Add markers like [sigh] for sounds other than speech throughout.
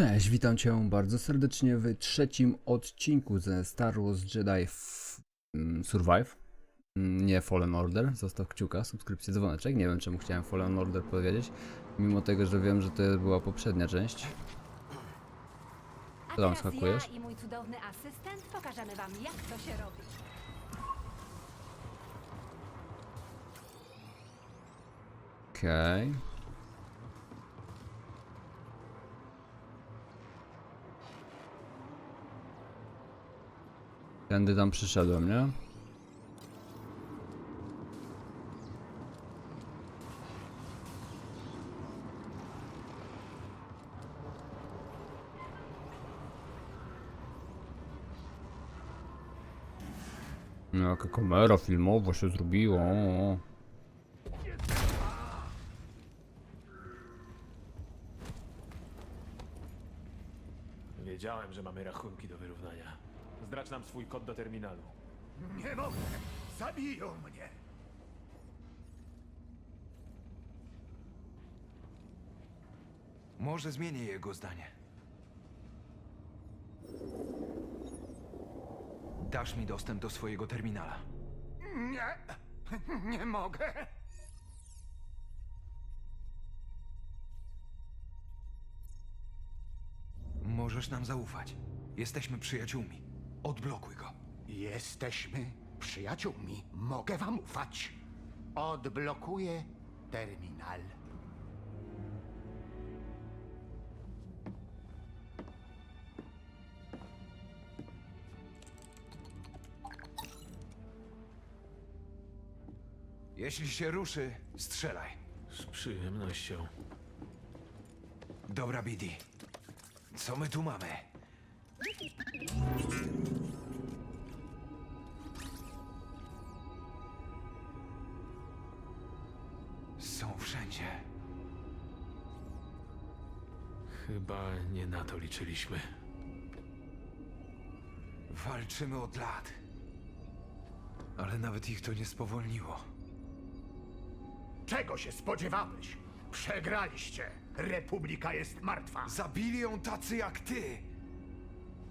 Cześć, witam Cię bardzo serdecznie w trzecim odcinku ze Star Wars Jedi F- mm, Survive. Mm, Nie Fallen Order. Zostaw kciuka, subskrypcję, dzwoneczek. Nie wiem czemu chciałem Fallen Order powiedzieć, mimo tego, że wiem, że to była poprzednia część. Co tam skakujesz? ja i mój cudowny asystent pokażemy wam, jak to się robi. Okej. Tędy tam przyszedłem, nie? No, jaka kamera filmowa się zrobiła. o, o. Wiedziałem, że mamy rachunki do wyrównania. Zdrać nam swój kod do terminalu. Nie mogę! Zabiją mnie! Może zmienię jego zdanie. Dasz mi dostęp do swojego terminala. Nie! Nie mogę! Możesz nam zaufać. Jesteśmy przyjaciółmi. Odblokuj go. Jesteśmy przyjaciółmi. Mogę wam ufać. Odblokuję terminal. Jeśli się ruszy, strzelaj. Z przyjemnością. Dobra, Bidi. Co my tu mamy? Liczyliśmy. Walczymy od lat. Ale nawet ich to nie spowolniło. Czego się spodziewałeś? Przegraliście. Republika jest martwa. Zabili ją tacy jak ty!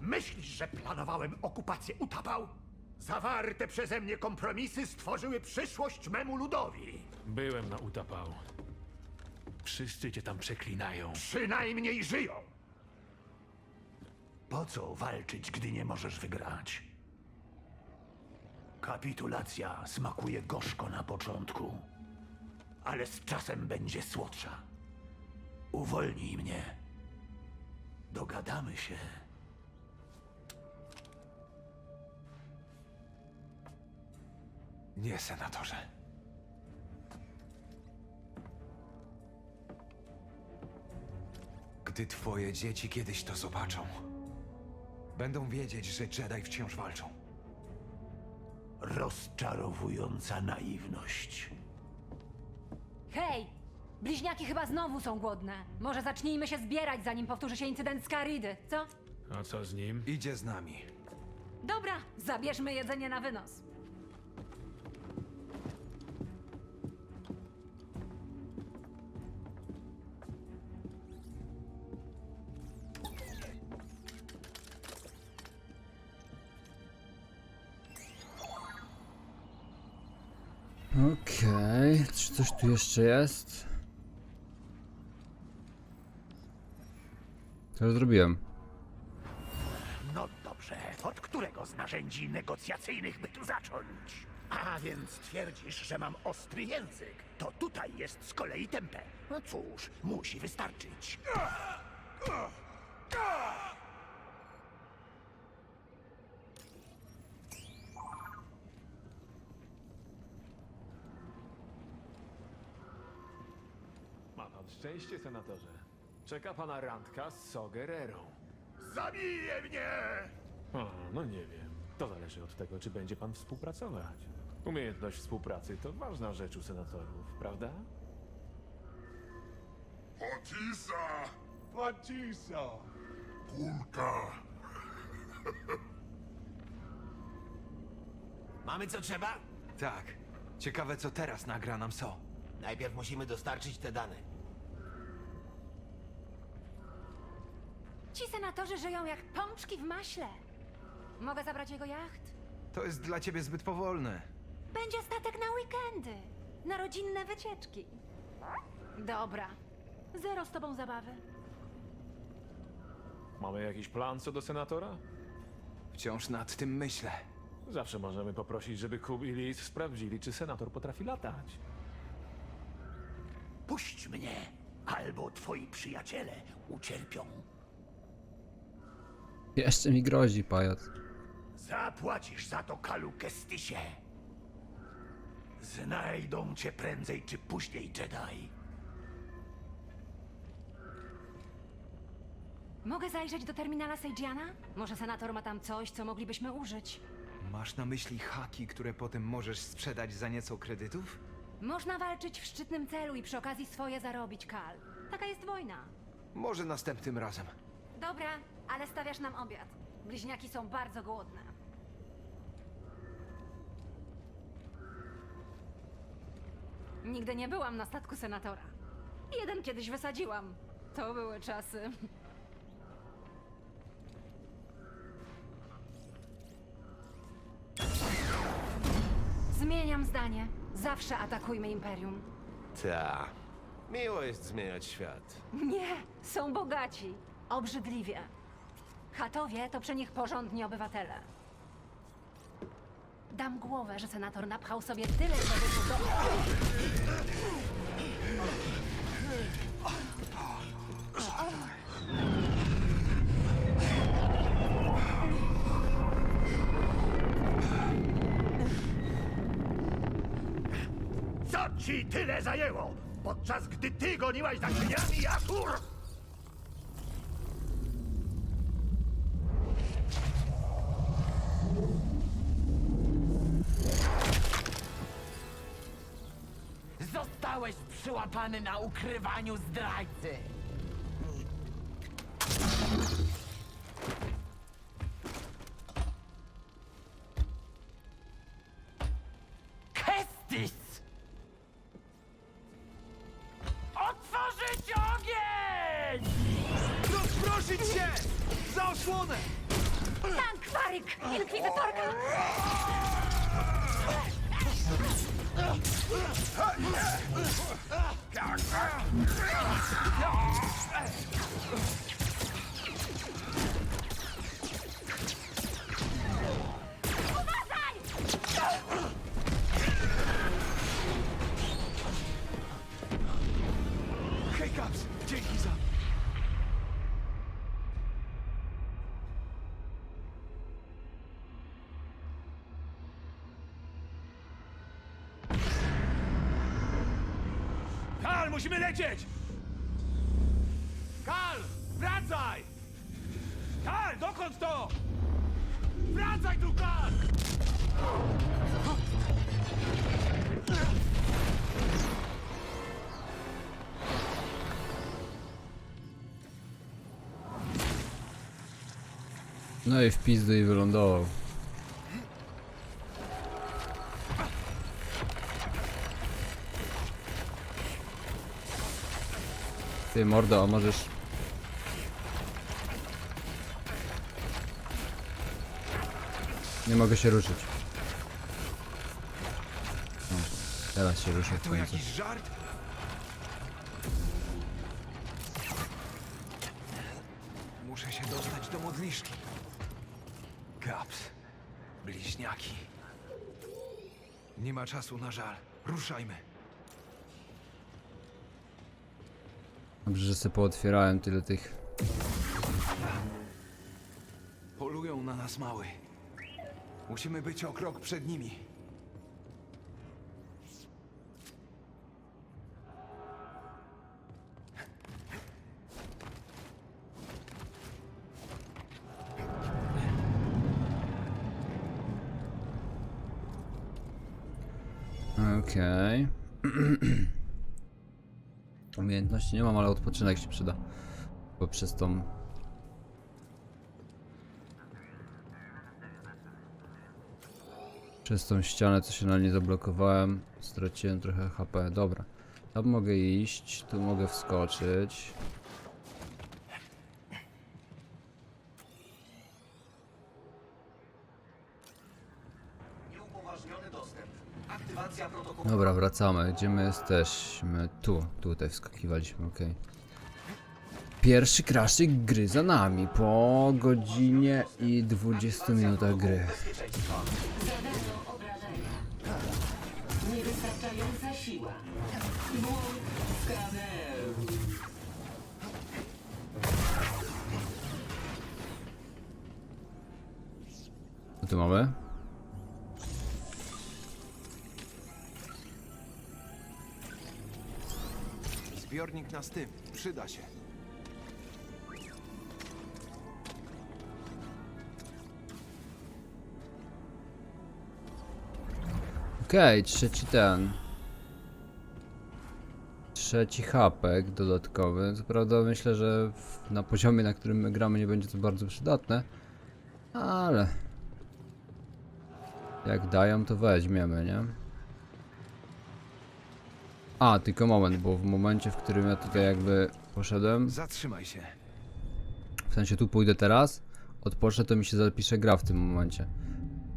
Myślisz, że planowałem okupację Utapał? Zawarte przeze mnie kompromisy stworzyły przyszłość memu ludowi. Byłem na Utapał. Wszyscy cię tam przeklinają. Przynajmniej żyją. Po co walczyć, gdy nie możesz wygrać? Kapitulacja smakuje gorzko na początku, ale z czasem będzie słodsza. Uwolnij mnie. Dogadamy się. Nie, senatorze. Gdy twoje dzieci kiedyś to zobaczą, będą wiedzieć, że Jedi wciąż walczą. Rozczarowująca naiwność. Hej! Bliźniaki chyba znowu są głodne. Może zacznijmy się zbierać, zanim powtórzy się incydent z Karidy, co? A co z nim? Idzie z nami. Dobra, zabierzmy jedzenie na wynos. Tu jeszcze jest? Co ja zrobiłem? No dobrze, od którego z narzędzi negocjacyjnych by tu zacząć? A więc twierdzisz, że mam ostry język. To tutaj jest z kolei tempę. No cóż, musi wystarczyć. Pan szczęście, senatorze. Czeka pana randka z Sogererą. Zabije mnie! O, no nie wiem. To zależy od tego, czy będzie pan współpracować. Umiejętność współpracy to ważna rzecz u senatorów, prawda? Potisa! Potisa! Kulka! Mamy co trzeba? Tak. Ciekawe, co teraz nagra nam So. Najpierw musimy dostarczyć te dane. Ci senatorzy żyją jak pączki w maśle. Mogę zabrać jego jacht? To jest dla ciebie zbyt powolne. Będzie statek na weekendy. Na rodzinne wycieczki. Dobra. Zero z tobą zabawy. Mamy jakiś plan co do senatora? Wciąż nad tym myślę. Zawsze możemy poprosić, żeby Kub i Liz sprawdzili, czy senator potrafi latać. Puść mnie, albo twoi przyjaciele ucierpią. Jeszcze mi grozi, pajac. Zapłacisz za to, Kalu Kestysie. Znajdą cię prędzej czy później, Jedi. Mogę zajrzeć do terminala Seijiana? Może senator ma tam coś, co moglibyśmy użyć. Masz na myśli haki, które potem możesz sprzedać za nieco kredytów? Można walczyć w szczytnym celu i przy okazji swoje zarobić, Kal. Taka jest wojna. Może następnym razem. Dobra, ale stawiasz nam obiad. Bliźniaki są bardzo głodne. Nigdy nie byłam na statku senatora. Jeden kiedyś wysadziłam. To były czasy. Zmieniam zdanie. Zawsze atakujmy Imperium. Ta. Miło jest zmieniać świat. Nie, są bogaci. Obrzydliwie. Chatowie to przy nich porządni obywatele. Dam głowę, że senator napchał sobie tyle kredytu do... Co ci tyle zajęło, podczas gdy ty goniłaś za cieniami, Asur? Zostałeś przyłapany na ukrywaniu zdrajcy. Musimy lecieć! Kal, wracaj! Kal, dokąd to? Wracaj tu, Kal! No i w pizdu i wylądował. Ty mordo, możesz... Nie mogę się ruszyć. O, teraz się ruszę w końcu. jakiś żart? Muszę się dostać do modliszki. Caps. Bliźniaki. Nie ma czasu na żal. Ruszajmy. Dobrze, że sobie pootwierałem tyle tych... Polują na nas mały. Musimy być o krok przed nimi. Okej. [clears throat] Umiejętności nie mam, ale odpoczynek się przyda. Bo przez tą... Przez tą ścianę, co się na nie zablokowałem, straciłem trochę HP. Dobra. Tam mogę iść, tu mogę wskoczyć. Dobra, wracamy. Gdzie my jesteśmy? Tu, tutaj wskakiwaliśmy, okej. Pierwszy crashik gry za nami po godzinie i 20 minutach gry. Co tu mamy? Zbiornik na stym. Przyda się. Okej, trzeci ten. Trzeci hapek dodatkowy. Co prawda myślę, że w, na poziomie, na którym my gramy nie będzie to bardzo przydatne. Ale... Jak dają to weźmiemy, nie? A, tylko moment, bo w momencie, w którym ja tutaj jakby poszedłem, Zatrzymaj się. w sensie tu pójdę teraz, odpocznę to mi się zapisze gra w tym momencie.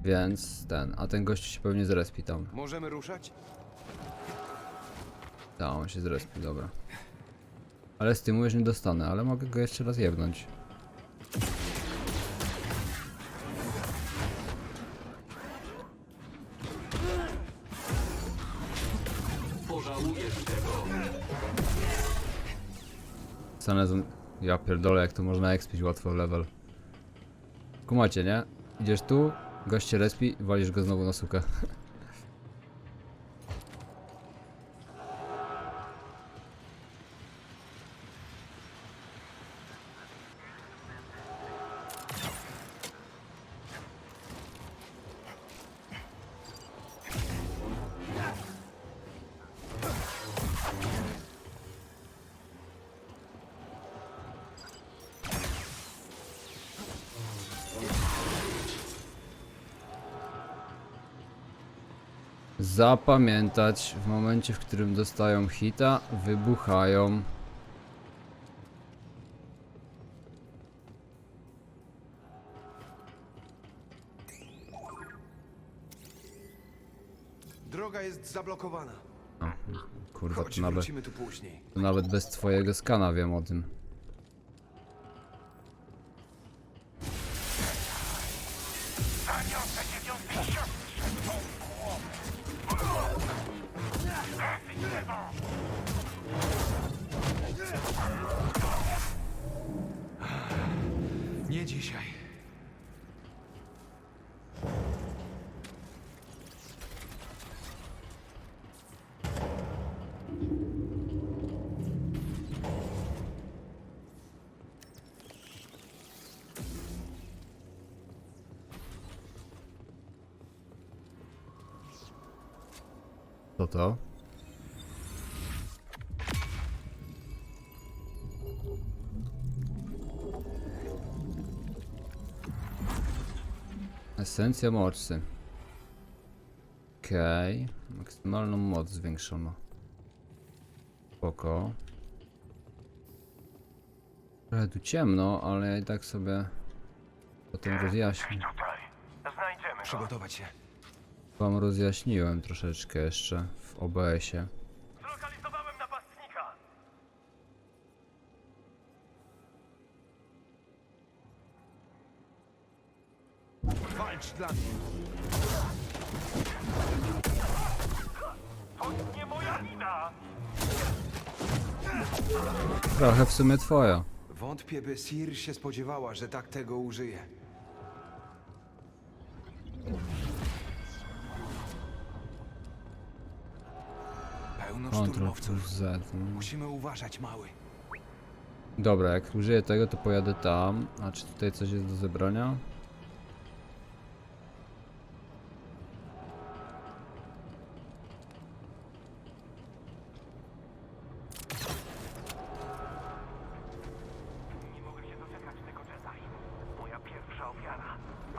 Więc ten, a ten gościu się pewnie zrespi tam. Możemy ruszać? Tak, on się zrespi, dobra. Ale z tym już nie dostanę, ale mogę go jeszcze raz jebnąć. Sanezon... Ja pierdolę, jak to można expić łatwo level. Kumacie, nie? Idziesz tu, goście respi, walisz go znowu na sukę. [laughs] Zapamiętać, w momencie, w którym dostają hita, wybuchają. Droga jest zablokowana. O, kurwa, Chodź, to nawet, wrócimy tu później. to nawet bez twojego skana wiem o tym. Dzisiaj. Co to? Esencja mocy. Okej. Maksymalną moc zwiększono. Spoko. Trochę tu ciemno, ale ja i tak sobie potem rozjaśnię. Przygotować się. Wam rozjaśniłem troszeczkę jeszcze w OBS-ie. Walcz dla mnie. Nie moja wina. Trochę w sumie twoja. Wątpię, by Sir się spodziewała, że tak tego użyje. Pełno Ctrl szturmowców. Z. no. Musimy uważać, mały. Dobra, jak użyję tego, to pojadę tam. A czy tutaj coś jest do zebrania?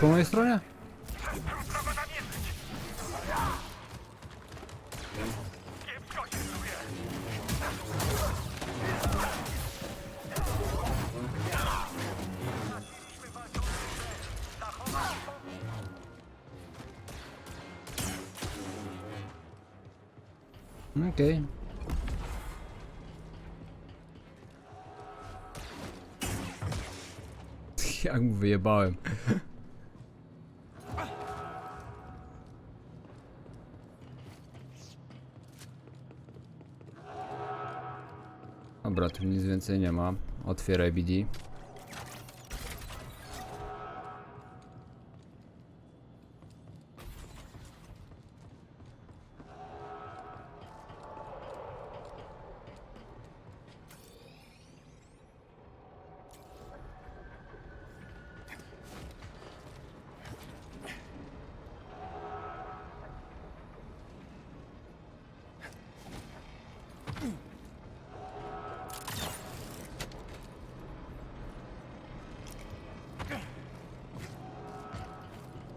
po mojej stronie? Okej. [laughs] Jak mu wyjebałem. Dobra, tu nic więcej nie ma. Otwieraj BD.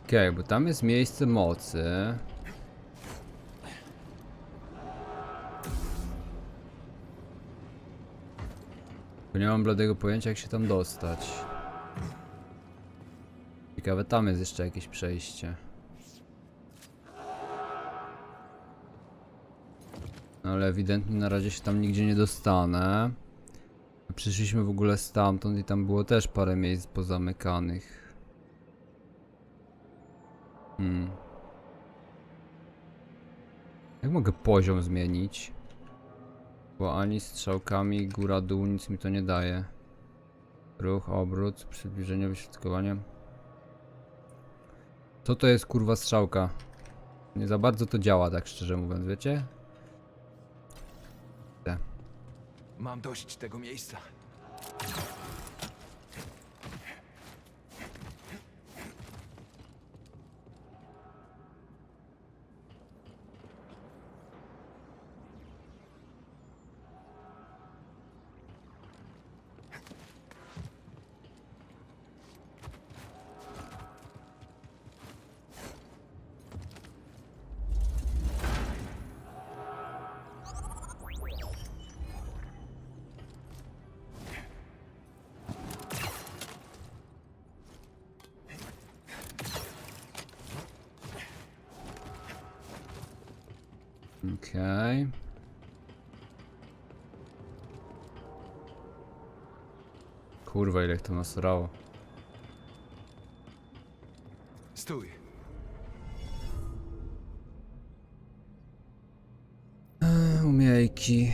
Okej, bo tam jest miejsce mocy. Bo nie mam bladego pojęcia jak się tam dostać. Ciekawe, tam jest jeszcze jakieś przejście. No, ale ewidentnie na razie się tam nigdzie nie dostanę. Przyszliśmy w ogóle stamtąd i tam było też parę miejsc pozamykanych. Hmm. Jak mogę poziom zmienić? Bo ani strzałkami góra-dół nic mi to nie daje. Ruch, obrót, przybliżenie, wyśrodkowanie. Co to jest kurwa strzałka? Nie za bardzo to działa, tak szczerze mówiąc, wiecie? Mam dość tego miejsca. Okej. Kurwa, ile to nasrało. Stój. Umiejki.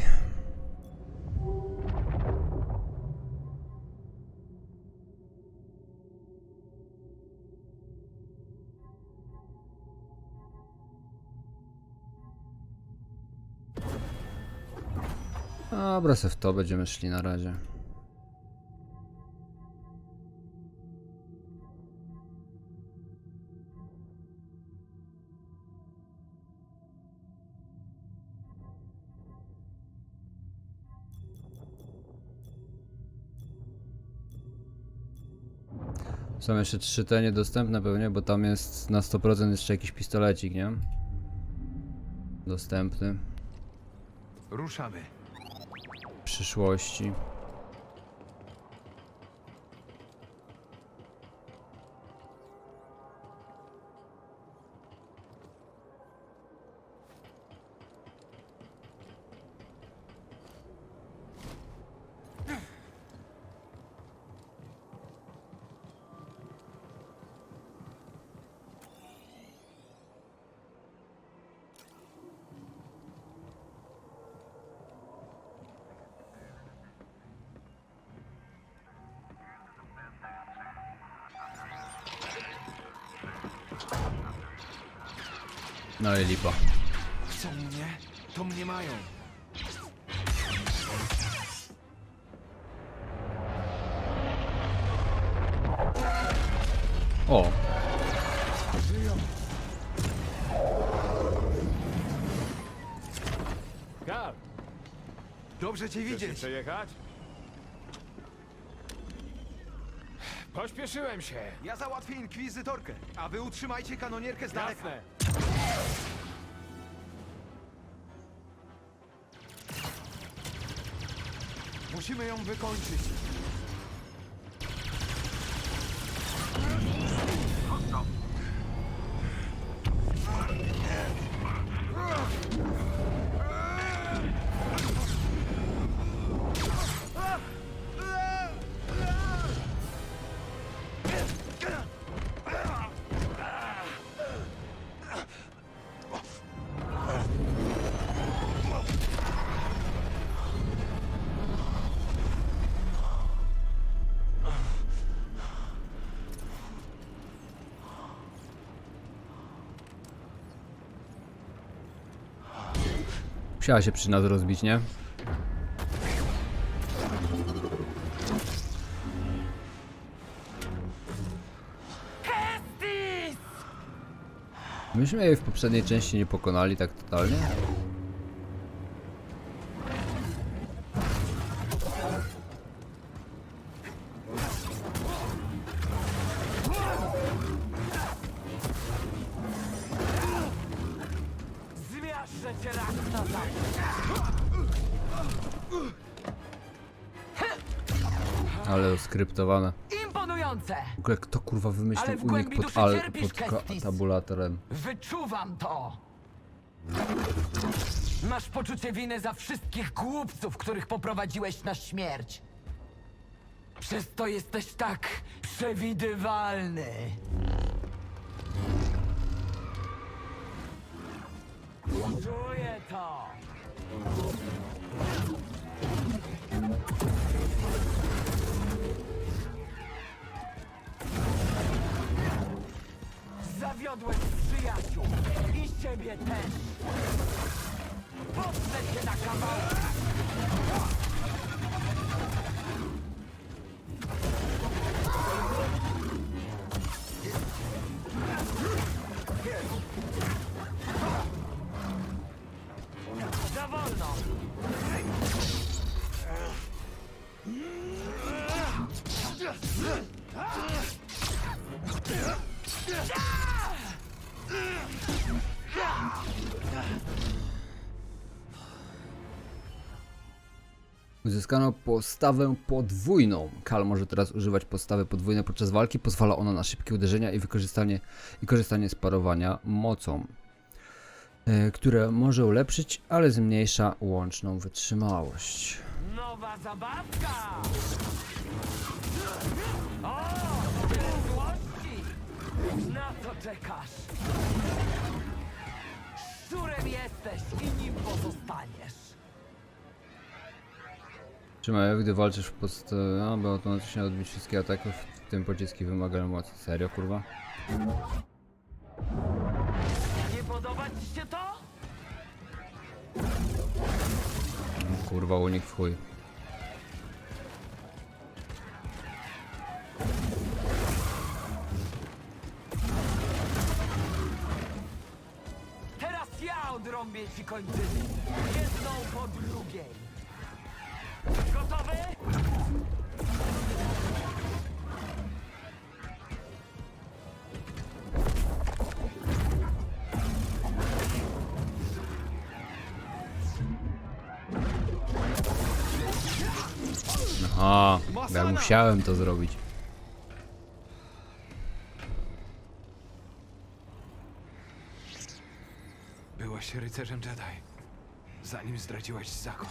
Dobra, se w to będziemy szli na razie. Są jeszcze trzy te niedostępne pewnie, bo tam jest na 100% jeszcze jakiś pistolecik, nie? Dostępny Ruszamy. Przyszłości. No i lipa. Chcą mnie? To mnie mają. O, Kar, Dobrze cię chcesz się widzieć. przejechać? Pośpieszyłem się. Ja załatwię inkwizytorkę, a wy utrzymajcie kanonierkę z daleka. Jasne. Musimy ją wykończyć. Musiała się przy nas rozbić, nie? Myśmy jej w poprzedniej części nie pokonali tak totalnie. Ale skryptowane. Imponujące! W ogóle kto kurwa Ale wymyślił w unik głębi pod, duszy al, cierpisz, pod ka- Kestis. tabulatorem? Wyczuwam to! Masz poczucie winy za wszystkich głupców, których poprowadziłeś na śmierć. Przez to jesteś tak przewidywalny. Czuję to! Zawiodłeś przyjaciół i ciebie też. Potnę cię na kawałki. Uzyskano postawę podwójną. Kal może teraz używać postawy podwójnej podczas walki. Pozwala ona na szybkie uderzenia i wykorzystanie, i korzystanie z parowania mocą, e, które może ulepszyć, ale zmniejsza łączną wytrzymałość. Nowa zabawka! O! Złości! Na co czekasz? Szczurem jesteś i nim pozostaniesz. Trzymaj, gdy walczysz w post... No, by automatycznie odbić wszystkie ataki, w tym pociski wymagają mocy. Serio, kurwa? Nie podoba ci się to? Kurwa, unik w chuj. Teraz ja odrąbię ci kończyny. Jedną po drugiej. Gotowy? Aha, ja musiałem to zrobić. Byłaś rycerzem Jedi, zanim zdradziłaś zakon.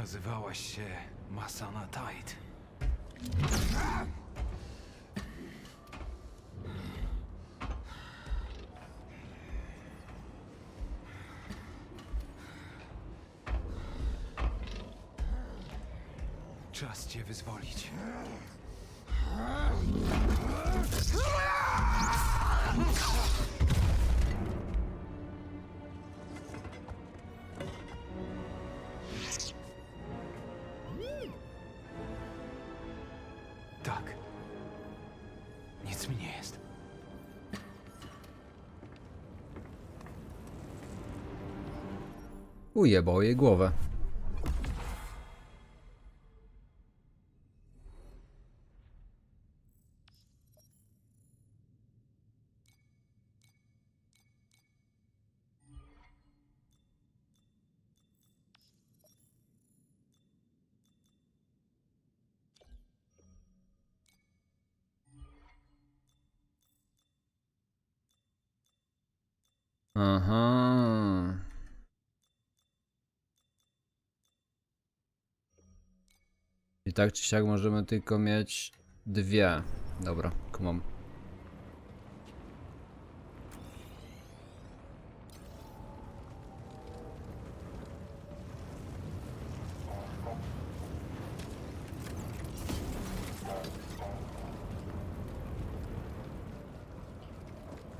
Nazywałaś się Masana Tide. Czas cię wyzwolić. Ujebał jej głowę. I tak czy siak możemy tylko mieć dwie. Dobra, kumam.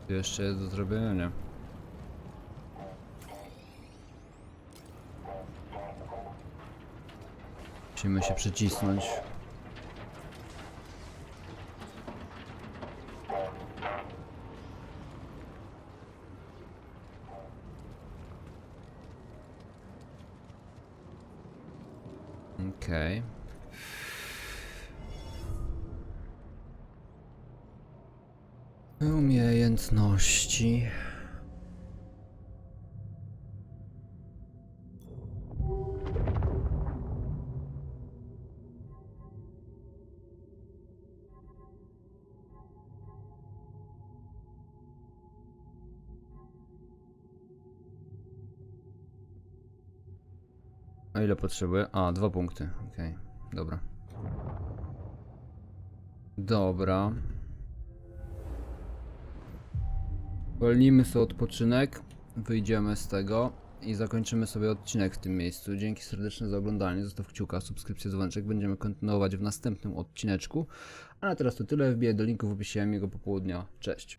Tu Jeszcze jest do zrobienia, nie? Musimy się przycisnąć. Okej. Umiejętności. A ile potrzebuję? A, dwa punkty. Okej, dobra. Dobra. Wolnimy sobie odpoczynek, wyjdziemy z tego i zakończymy sobie odcinek w tym miejscu. Dzięki serdeczne za oglądanie, zostaw kciuka, subskrypcję, dzwoneczek, będziemy kontynuować w następnym odcineczku. A na teraz to tyle, wbiję do linku w opisie miłego popołudnia. Cześć!